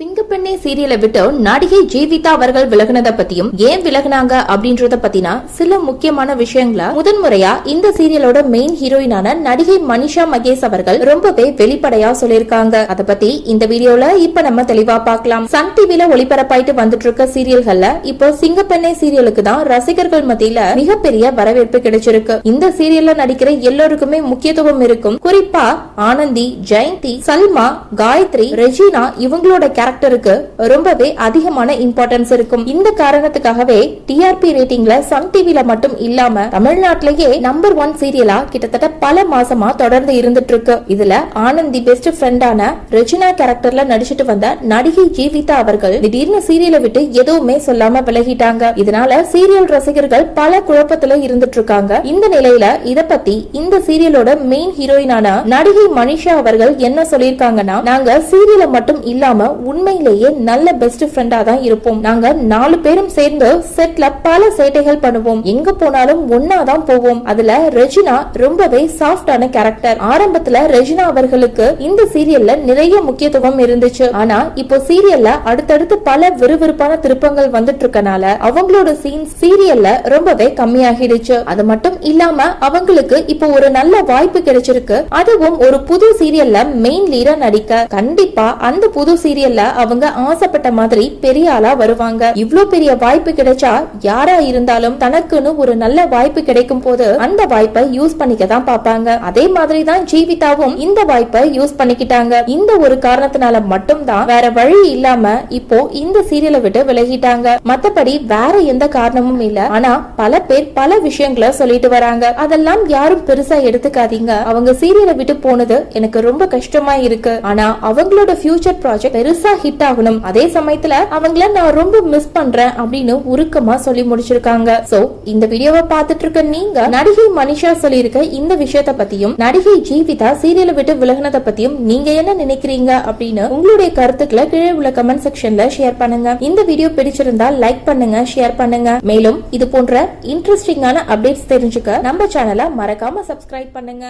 சிங்கப்பெண்ணே சீரியலை விட்டு நடிகை ஜீவிதா அவர்கள் விலகினத பத்தியும் ஏன் விலகினாங்க அப்படின்றத பத்தினா சில முக்கியமான விஷயங்களை முதன்முறையா இந்த சீரியலோட மெயின் ஹீரோயினான நடிகை மனிஷா மகேஷ் அவர்கள் ரொம்பவே வெளிப்படையா சொல்லிருக்காங்க அத பத்தி இந்த வீடியோல இப்ப நம்ம தெளிவா பார்க்கலாம். சன் டிவில ஒளிபரப்பாயிட்டு வந்துட்டு இருக்க சீரியல்கள்ல இப்போ சிங்கப்பெண்ணே சீரியலுக்கு தான் ரசிகர்கள் மத்தியில மிகப்பெரிய வரவேற்பு கிடைச்சிருக்கு. இந்த சீரியல்ல நடிக்கிற எல்லோருக்குமே முக்கியத்துவம் இருக்கும். குறிப்பா ஆனந்தி ஜெயந்தி சல்மா காயத்ரி ரெஜினா இவங்களோட கேரக்டருக்கு ரொம்பவே அதிகமான இம்பார்ட்டன்ஸ் இருக்கும். இந்த காரணத்துக்காகவே டிஆர்பி ரேட்டிங்ல சன் டிவில மட்டும் இல்லாம தமிழ்நாட்டிலேயே நம்பர் ஒன் சீரியலா கிட்டத்தட்ட பல மாசமா தொடர்ந்து இருந்துட்டு இருக்கு இதுல ஆனந்தி பெஸ்ட் ஃப்ரெண்டான ரெஜினா கேரக்டர்ல நடிச்சிட்டு வந்த நடிகை ஜீவிதா அவர்கள் திடீர்னு சீரியலை விட்டு எதுவுமே சொல்லாம விலகிட்டாங்க. இதனால சீரியல் ரசிகர்கள் பல குழப்பத்துல இருந்துட்டு இருக்காங்க இந்த நிலையில இத பத்தி இந்த சீரியலோட மெயின் ஹீரோயினான நடிகை மனிஷா அவர்கள் என்ன சொல்லிருக்காங்கன்னா நாங்க சீரியலை மட்டும் இல்லாம உண்மையிலேயே நல்ல பெஸ்ட் ஃப்ரெண்டா தான் இருப்போம். நாங்க நாலு பேரும் சேர்ந்து செட்ல பல சேட்டைகள் பண்ணுவோம். எங்க போனாலும் ஒன்னா தான் போவோம். அதுல ரெஜினா ரொம்பவே சாஃப்டான கேரக்டர் ஆரம்பத்துல ரெஜினா அவர்களுக்கு இந்த சீரியல்ல நிறைய முக்கியத்துவம் இருந்துச்சு. ஆனா இப்போ சீரியல்ல அடுத்தடுத்து பல விறுவிறுப்பான திருப்பங்கள் வந்துட்டு இருக்கனால அவங்களோட சீன் சீரியல்ல ரொம்பவே கம்மியாகிடுச்சு. அது மட்டும் இல்லாம அவங்களுக்கு இப்போ ஒரு நல்ல வாய்ப்பு கிடைச்சிருக்கு. அதுவும் ஒரு புது சீரியல்ல மெயின் லீடா நடிக்க. கண்டிப்பா அந்த புது சீரியல்ல அவங்க ஆசைப்பட்ட மாதிரி பெரிய ஆளா வருவாங்க. இவ்ளோ பெரிய வாய்ப்பு கிடைச்சா யாரா இருந்தாலும் தனக்குன்னு ஒரு நல்ல வாய்ப்பு கிடைக்கும் போது அந்த வாய்ப்பை யூஸ் பண்ணிக்க தான் பாப்பாங்க அதே மாதிரி தான் ஜீவிதாவும் இந்த வாய்ப்பை யூஸ் பண்ணிக்கிட்டாங்க. இந்த ஒரு காரணத்தினால மட்டும்தான் வேற வழி இல்லாம இப்போ இந்த சீரியலை விட்டு விலகிட்டாங்க. மத்தபடி வேற எந்த காரணமும் இல்ல. ஆனா பல பேர் பல விஷயங்களை சொல்லிட்டு வராங்க. அதெல்லாம் யாரும் பெருசா எடுத்துக்காதீங்க. அவங்க சீரியலை விட்டு போனது எனக்கு ரொம்ப கஷ்டமா இருக்கு. ஆனா அவங்களோட ஃபியூச்சர் ப்ராஜெக்ட் பெருசா ஹிட் ஆகணும் அதே சமயத்துல அவங்கள நான் ரொம்ப மிஸ் பண்றேன் அப்படின்னு உருக்கமா சொல்லி முடிச்சிருக்காங்க. சோ இந்த வீடியோவை பார்த்துட்டு இருக்க நீங்க நடிகை மனிஷா சொல்லியிருக்க இந்த விஷயத்த பத்தியும் நடிகை ஜீவிதா சீரியலை விட்டு விலகினத பத்தியும் நீங்க என்ன நினைக்கிறீங்க அப்படின்னு உங்களுடைய கருத்துக்களை கீழே உள்ள கமெண்ட் செக்ஷன்ல ஷேர் பண்ணுங்க. இந்த வீடியோ பிடிச்சிருந்தா லைக் பண்ணுங்க ஷேர் பண்ணுங்க. மேலும் இது போன்ற இன்ட்ரெஸ்டிங்கான அப்டேட்ஸ் தெரிஞ்சுக்க நம்ம சேனலை மறக்காம சப்ஸ்கிரைப் பண்ணுங்க.